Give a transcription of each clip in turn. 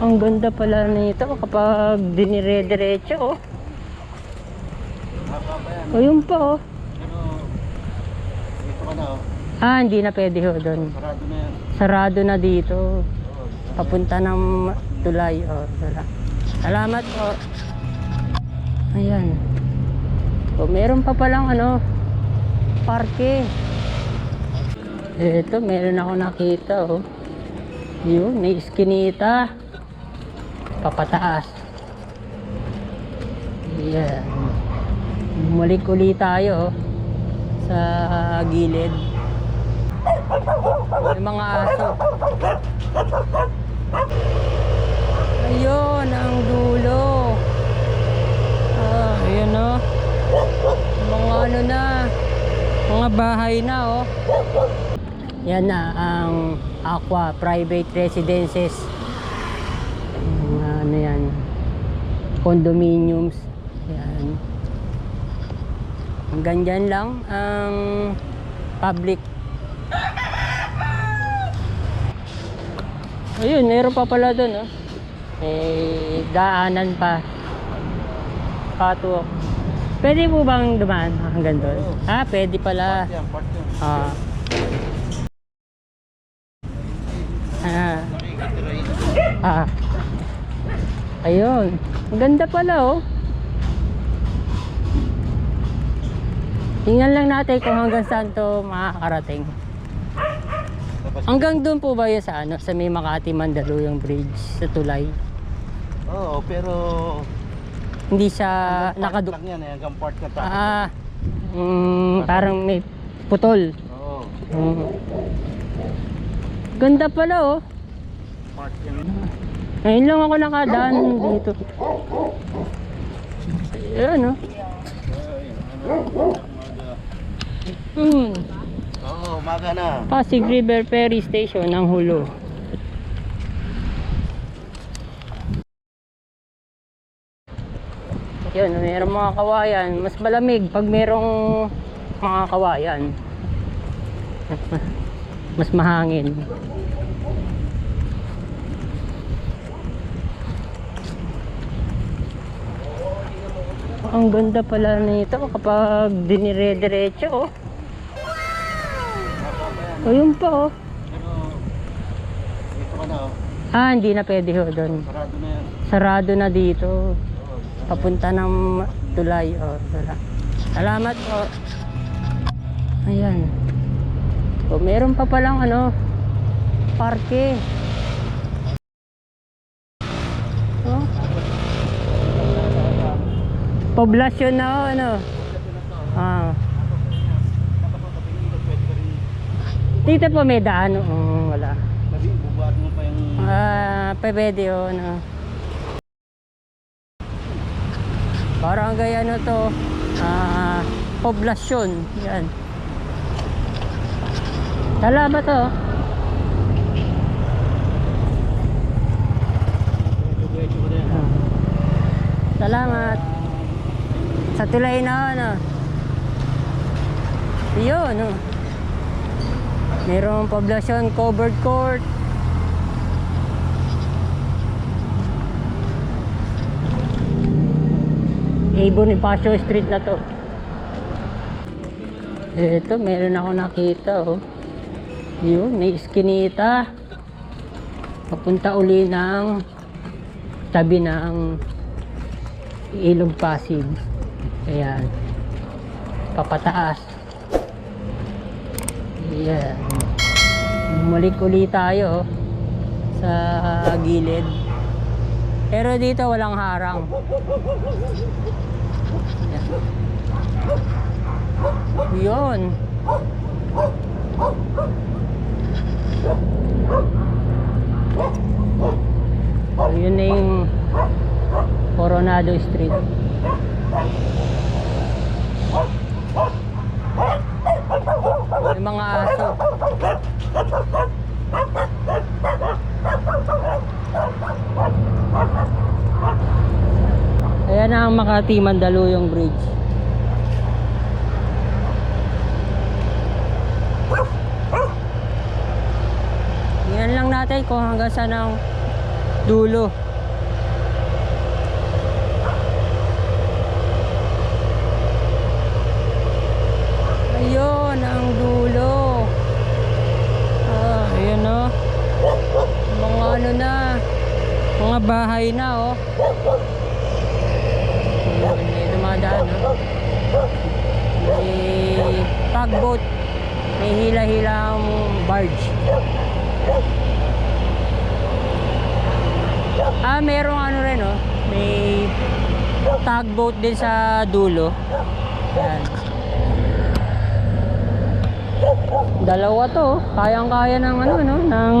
Ang ganda pala nito kapag dinire-diretso oh. O yun pa oh. Oh. Ah, hindi na pwede ho doon. Sarado na yan. Sarado na dito. Papunta ng tulay. Oh. Salamat po. Ayan. O, meron pa palang ano, parke. Ito, meron ako nakita oh. Yun, may iskinita. Papataas. Ayan. Bumalik ulit tayo oh, sa gilid. May mga aso. Ayun, ang dulo. Ah, ayun oh. Mga ano na, mga bahay na oh. Yan na ang Aqua Private Residences. Ano yan, condominiums. Yan. Hanggang dyan lang ang public Ayun, meron pa pala doon, oh. May daanan pa. Catwalk. Pwede po bang dumaan hanggang doon? Oo. Ah, pwede pala. Ah. Ah. Ah. Ayun. Ang ganda pala, oh. Tingnan lang natin kung hanggang saan to makakarating. Hanggang doon po ba yun sa ano, sa may Makati Mandaluyong Bridge sa Tulay? Oo, pero... Hindi siya hanggang part nakadu... lang yan eh, hanggang part na tayo. Ah, mm, parang may putol. Oo, Mm. Ganda pala oh. part yan. Ngayon lang ako nakadaan dito. Ayan oh. Hmm. Oo, umaga na. Pasig River Ferry Station ng Hulo. Yun, mayroong mga kawayan. Mas malamig pag merong mga kawayan. Mas mahangin. Ang ganda pala nito kapag dinire-diretso oh. Haba pa yan. O yun pa oh. Pero, dito ka na oh. Ah, hindi na pwede ho doon. Sarado na yan. Sarado na dito. Papunta ng tulay. Oh, wala. Salamat po. Ayan. O, meron pa palang ano, parke. Poblasyon na oh, ano. Ah. Dito po may daan. Oh, wala. Ah, pwede oh, ano. Parang gaya ano to, ah, poblasyon. Yan. To. Ka na yan. Ah. Salamat. Sa tulay na ano. Yun, no. Merong poblasyon covered court. A. Bonifacio Street na to. Ito, meron ako nakita, oh. Yun, may iskinita. Papunta uli ng tabi ng ilog Pasig. Ayan. Papataas. Ayan. Bumalik uli tayo oh, sa gilid. Pero dito walang harang. Ayan. Yun. Yun na yung Coronado Street. Mga aso. Ayan ang Makati Mandaluyong Bridge. Tingnan lang natin kung hanggang saan ang dulo. Ayun, ang dulo. Ah, ayun oh. Mga ano na, mga bahay na oh. May dumadaan oh. May tugboat. May hila-hilang barge. Ah, merong ano rin oh. May tugboat din sa dulo. Yan. Dalawa to, oh. kayang-kaya ng ano no, ng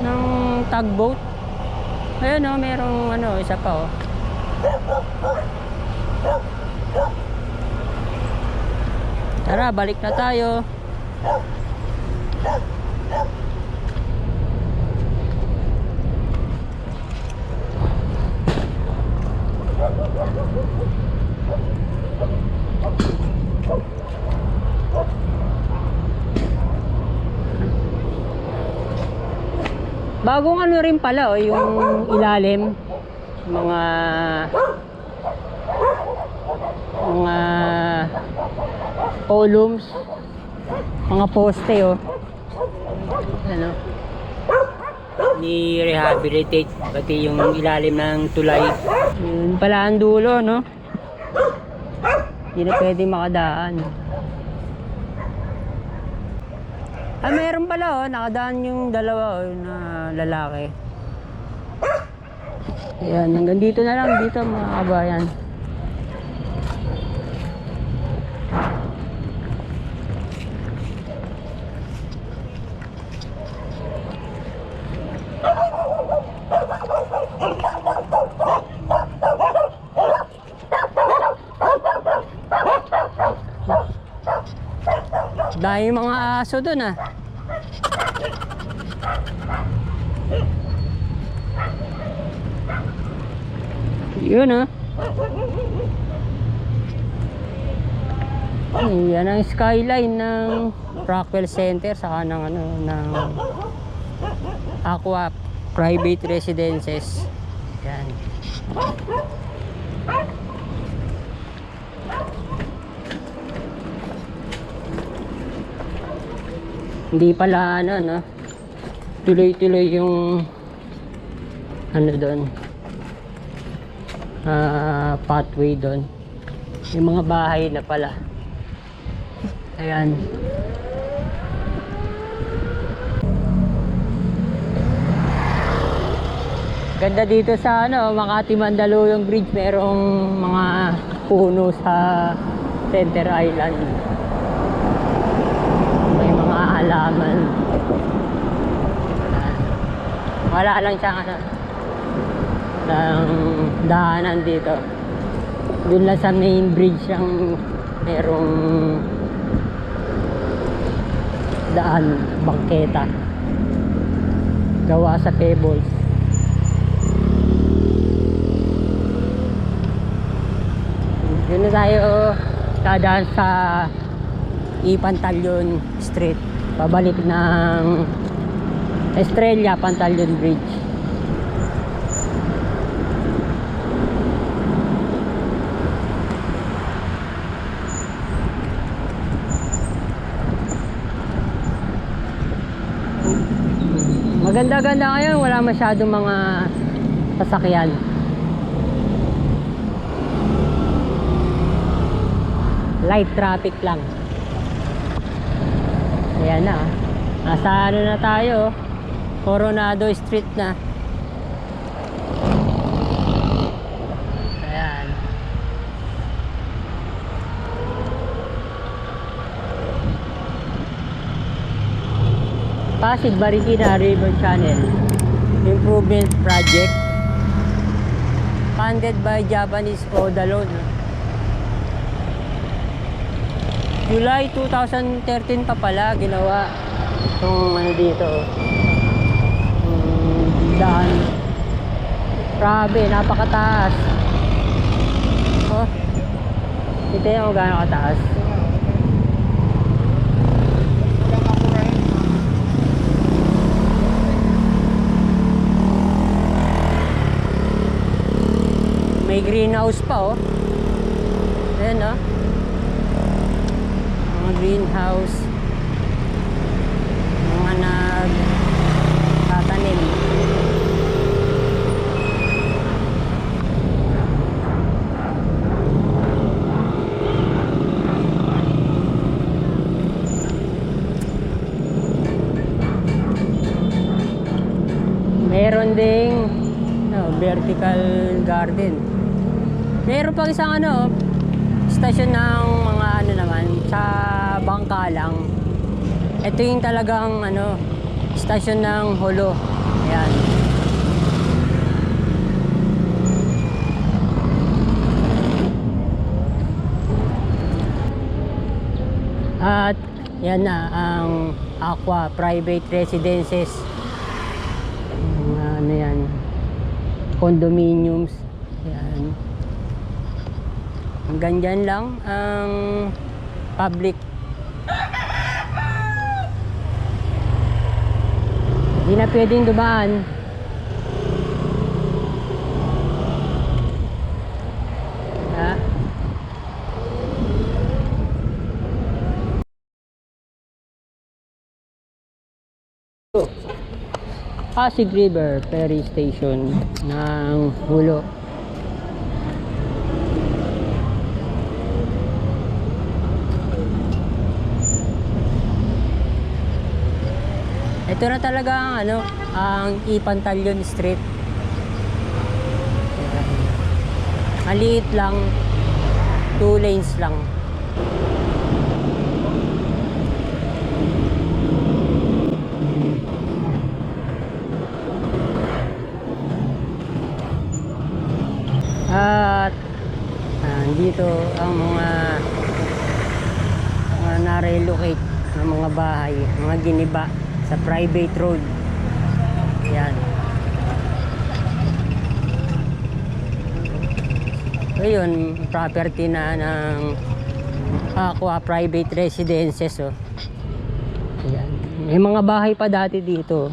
ng tugboat. Ayun oh, merong ano, isa pa oh. Tara, balik na tayo. Bagong ano rin pala oh, yung ilalim. Mga mga columns, mga poste oh. Ano? Ni rehabilitate pati yung ilalim ng tulay. Yun pala ang dulo, no? Hindi na pwede makadaan. Ah, meron pala oh, nakadaan yung dalawa oh, na lalaki. Ayan, hanggang dito na lang dito mga kabayan. Dahil mga aso doon ah. Yun ah. Yan ang skyline ng Rockwell Center sa ng ano ng Aqua Private Residences. Yan. Hindi pala ano no. Tuloy-tuloy yung ano doon. Ah, pathway doon. Yung mga bahay na pala. Ayan. Ganda dito sa ano, Makati Mandaluyong Bridge, merong mga puno sa Center Island. May mga halaman. Wala lang siyang ano, ng daanan dito. Doon lang sa main bridge ang merong daan, bangketa. Gawa sa pebbles. Yun na tayo dadaan sa Ipantalyon Street. Pabalik ng Estrella Pantalyon Bridge. Maganda-ganda ngayon, wala masyadong mga sasakyan. Light traffic lang. Ayan na. Nasa ano na tayo? Coronado Street na. Ayan. Pasig Marikina River Channel Improvement Project funded by Japanese Road alone. July 2013 pa pala ginawa itong ano dito. Yung daan. Grabe, napakataas. Oh. Ito yung gaano kataas. May greenhouse pa oh. Ayan oh. Mga greenhouse. Meron pang isang ano, stasyon ng mga ano naman, sa bangka lang. Ito yung talagang ano, stasyon ng holo. Ayan. At yan na ang Aqua Private Residences. Ano yan, condominiums. Yan. Hanggang dyan lang ang public. Hindi na pwedeng dumaan. Ha? Pasig River Ferry Station ng Hulo. Ito na talaga ang ano, ang Ipantalyon Street. Maliit lang, two lanes lang. At ah, dito ang mga mga na-relocate ng mga bahay, mga giniba sa private road. Yan. So yun, property na ng Aqua Private Residences. Oh. Yan. May mga bahay pa dati dito.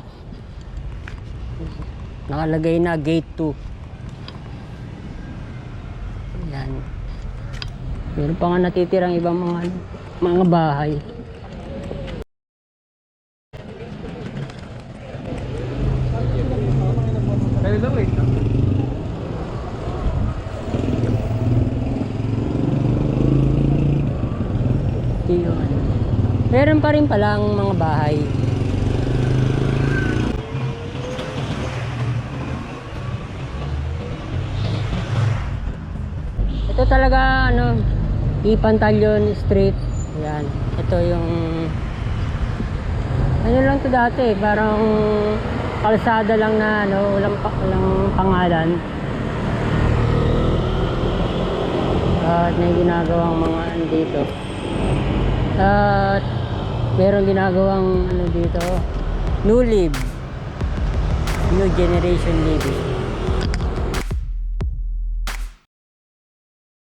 Nakalagay na gate 2. Yan. Meron pa nga natitirang ibang mga mga bahay. Kayo lang eh. Meron pa rin palang mga bahay. Ito talaga ano, Ipantalyon Street. Yan. Ito yung ano lang to dati, parang kalsada lang na ano, walang, pa- walang pangalan. At may ginagawang mga ano dito. At meron ginagawang ano dito, New Live. New Generation Living.